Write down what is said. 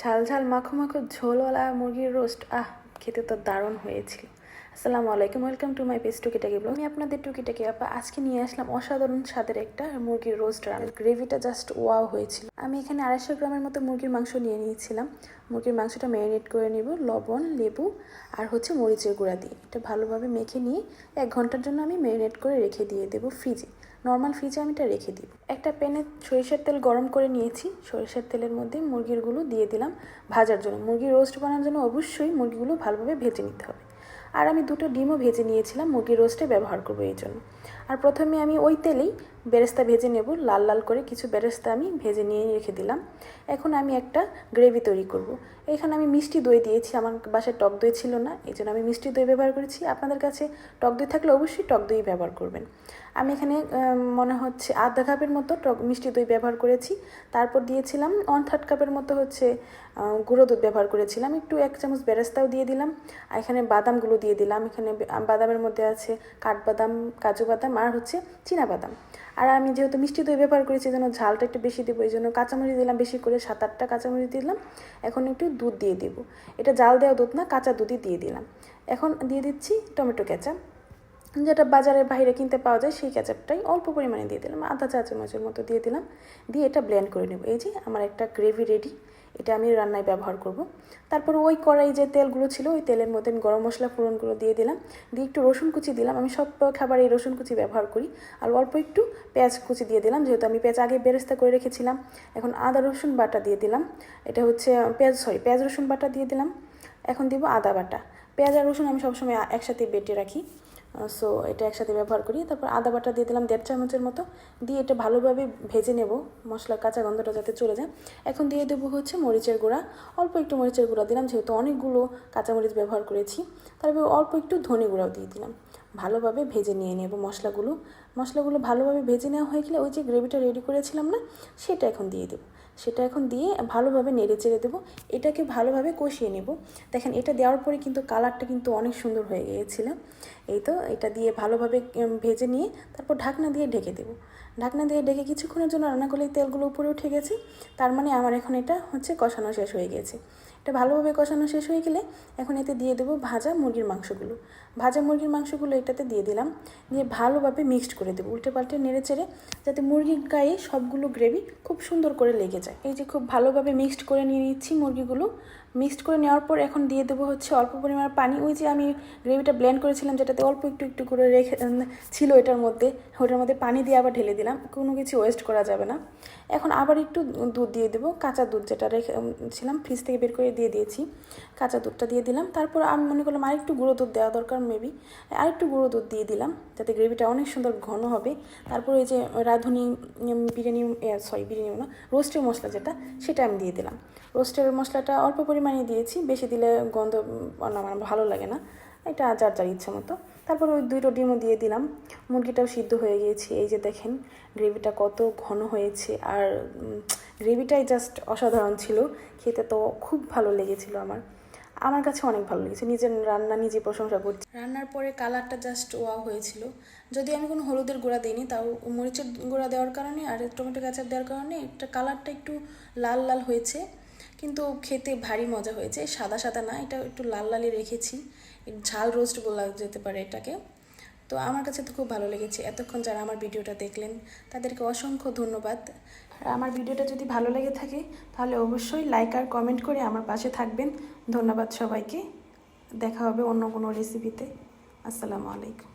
ঝাল ঝাল মাখো মাখো ঝোলওয়ালা মুরগির রোস্ট আহ খেতে তো দারুণ হয়েছিল। আসসালামু আলাইকুম welcome to my page Tukitaki blog আমি আপনাদের টুকিটাকি আপা, আজকে নিয়ে আসলাম অসাধারণ স্বাদের একটা মুরগির রোস্ট রান্না গ্রেভিটা জাস্ট ওয়াও হয়েছিল। আমি এখানে আড়াইশো গ্রামের মতো মুরগির মাংস নিয়ে নিয়েছিলাম। মুরগির মাংসটা ম্যারিনেট করে নিব, লবণ, লেবু আর হচ্ছে মরিচের গুঁড়া দিয়ে। এটা ভালোভাবে মেখে নিয়ে এক ঘণ্টার জন্য আমি ম্যারিনেট করে রেখে দিয়ে দেবো ফ্রিজে নর্মাল ফ্রিজে আমি এটা রেখে দিব। একটা প্যানে সরিষার তেল গরম করে নিয়েছি। সরিষার তেলের মধ্যে মুরগিরগুলো দিয়ে দিলাম ভাজার জন্য। মুরগির রোস্ট বানানোর জন্য অবশ্যই মুরগিগুলো ভালোভাবে ভেজে নিতে হবে। আর আমি দুটো ডিমও ভেজে নিয়েছিলাম, মুরগির রোস্টে ব্যবহার করব এই জন্য। আর প্রথমে আমি ওই তেলেই বেরেস্তা ভেজে নেব। লাল লাল করে কিছু বেরেস্তা আমি ভেজে নিয়ে রেখে দিলাম। এখন আমি একটা গ্রেভি তৈরি করব। এখানে আমি মিষ্টি দই দিয়েছি। আমার বাসায় টক দই ছিল না, এই জন্য আমি মিষ্টি দই ব্যবহার করেছি। আপনাদের কাছে টক দই থাকলে অবশ্যই টক দই ব্যবহার করবেন। আমি এখানে মনে হচ্ছে আধা কাপের মতো টক মিষ্টি দই ব্যবহার করেছি। তারপর দিয়েছিলাম ওয়ান থার্ড কাপের মতো হচ্ছে গুঁড়ো দুধ ব্যবহার করেছিলাম। একটু এক চামচ বেরেস্তাও দিয়ে দিলাম। আর এখানে বাদামগুলো দিয়ে দিলাম। এখানে বাদামের মধ্যে আছে কাঠবাদাম, কাজু বাদাম, আর হচ্ছে চীনা বাদাম। আর আমি যেহেতু মিষ্টি দই ব্যবহার করেছি যেন ঝালটা একটু বেশি দেবো, এই জন্য কাঁচামরিচ দিলাম, বেশি করে সাত আটটা কাঁচামরিচ দিলাম। এখন একটু দুধ দিয়ে দেবো। এটা জাল দেওয়া দুধ না, কাঁচা দুধই দিয়ে দিলাম। এখন দিয়ে দিচ্ছি টমেটো কেচাপ। যেটা বাজারের বাইরে কিনতে পাওয়া যায়, সেই ক্যাচাপটাই অল্প পরিমাণে দিয়ে দিলাম। আধা চা চামচের মতো দিয়ে দিলাম। দিয়ে এটা ব্লেন্ড করে নেব। এই যে আমার একটা গ্রেভি রেডি এটা আমি রান্নায় ব্যবহার করব। তারপর ওই কড়াই যে তেলগুলো ছিল, ওই তেলের মধ্যে আমি গরম মশলা ফোড়নগুলো দিয়ে দিলাম। দিয়ে একটু রসুন কুচি দিলাম। আমি সব খাবারে রসুন কুচি ব্যবহার করি। আর অল্প একটু পেঁয়াজ কুচি দিয়ে দিলাম, যেহেতু আমি পেঁয়াজ আগে বেরেস্তা করে রেখেছিলাম। এখন আদা, রসুন বাটা দিয়ে দিলাম। এটা হচ্ছে পেঁয়াজ সরি পেঁয়াজ, রসুন বাটা দিয়ে দিলাম। এখন দিব আদা বাটা। পেঁয়াজ আর রসুন আমি সবসময় একসাথে বেটে রাখি। সো এটা একসাথে ব্যবহার করি। তারপর আদা বাটা দিয়ে দিলাম দেড় চামচের মতো। দিয়ে এটা ভালোভাবে ভেজে নেব। মশলা, কাঁচা গন্ধটা যাতে চলে যায়। এখন দিয়ে দেবো হচ্ছে মরিচের গুঁড়া। অল্প একটু মরিচের গুঁড়া দিলাম, যেহেতু অনেকগুলো কাঁচামরিচ ব্যবহার করেছি। তারপর অল্প একটু ধনে গুঁড়াও দিয়ে দিলাম। ভালোভাবে ভেজে নিয়ে নেব মশলাগুলো মশলাগুলো ভালোভাবে ভেজে নেওয়া হয়ে গেলে ওই যে গ্রেভিটা রেডি করেছিলাম না, সেটা এখন দিয়ে দেবো। সেটা এখন দিয়ে ভালোভাবে নেড়ে চেড়ে দেবো। এটাকে ভালোভাবে কষিয়ে নেব। দেখেন, এটা দেওয়ার পরে কিন্তু কালারটা কিন্তু অনেক সুন্দর হয়ে গিয়েছিল। এই তো, এটা দিয়ে ভালোভাবে ভেজে নিয়ে তারপর ঢাকনা দিয়ে ঢেকে দেবো। ঢাকনা দিয়ে ডেকে কিছুক্ষণের জন্য রান্না করলে তেলগুলো উপরে উঠে গেছে। তার মানে আমার এখন এটা হচ্ছে কষানো শেষ হয়ে গেছে। এটা ভালোভাবে কষানো শেষ হয়ে গেলে এখন এতে দিয়ে দেবো ভাজা মুরগির মাংসগুলো। ভাজা মুরগির মাংসগুলো এটাতে দিয়ে দিলাম। দিয়ে ভালোভাবে মিক্সড করে দেবো উল্টে পাল্টে নেড়ে চেড়ে যাতে মুরগির গায়ে সবগুলো গ্রেভি খুব সুন্দর করে লেগে যায়। এই যে খুব ভালোভাবে মিক্সড করে নিয়ে নিচ্ছি মুরগিগুলো। মিক্সড করে নেওয়ার পর এখন দিয়ে দেবো হচ্ছে অল্প পরিমাণ পানি। ওই যে আমি গ্রেভিটা ব্লেন্ড করেছিলাম যেটাতে অল্প একটু একটু করে রেখে ছিল এটার মধ্যে ওটার মধ্যে পানি দিয়ে আবার ঢেলে দিলাম। কোনো কিছু ওয়েস্ট করা যাবে না। এখন আবার একটু দুধ দিয়ে দেবো, কাঁচা দুধ যেটা রেখেছিলাম ফ্রিজ থেকে বের করে দিয়ে দিয়েছি। কাঁচা দুধটা দিয়ে দিলাম, তারপর আমি মনে করলাম আরেকটু গুঁড়ো দুধ দেওয়া দরকার মেবি আরেকটু গুঁড়ো দুধ দিয়ে দিলাম, যাতে গ্রেভিটা অনেক সুন্দর ঘন হবে। তারপর এই যে রাঁধুনি বিরিয়ানি সরি বিরিয়ানি না রোস্টের মশলা যেটা, সেটা আমি দিয়ে দিলাম। রোস্টের মশলাটা অল্প পরিমাণে দিয়েছি, বেশি দিলে গন্ধ আমার ভালো লাগে না। এটা যার যার ইচ্ছে মতো। তারপর ওই দুটো ডিমও দিয়ে দিলাম। মুরগিটাও সিদ্ধ হয়ে গিয়েছে। এই যে দেখেন, গ্রেভিটা কত ঘন হয়েছে। আর গ্রেভিটাই জাস্ট অসাধারণ ছিল। খেতে তো খুব ভালো লেগেছিল আমার। আমার কাছে অনেক ভালো লেগেছে। নিজের রান্না নিজে প্রশংসা করছি। রান্নার পরে কালারটা জাস্ট ওয়াও হয়েছিল। যদি আমি কোনো হলুদের গুঁড়া দিইনি, তাও মরিচের গুঁড়া দেওয়ার কারণে আর টমেটো কাঁচার দেওয়ার কারণে একটা কালারটা একটু লাল লাল হয়েছে। কিন্তু খেতে ভারী মজা হয়েছে। সাদা সাদা না, এটা একটু লাল লালই রেখেছি। ঝাল রোস্ট বলা যেতে পারে এটাকে। তো আমার কাছে তো খুব ভালো লেগেছে। এতক্ষণ যারা আমার ভিডিওটা দেখলেন, তাদেরকে অসংখ্য ধন্যবাদ। আর আমার ভিডিওটা যদি ভালো লেগে থাকে, তাহলে অবশ্যই লাইক আর কমেন্ট করে আমার পাশে থাকবেন। ধন্যবাদ সবাইকে। দেখা হবে অন্য কোনো রেসিপিতে আসসালামু আলাইকুম।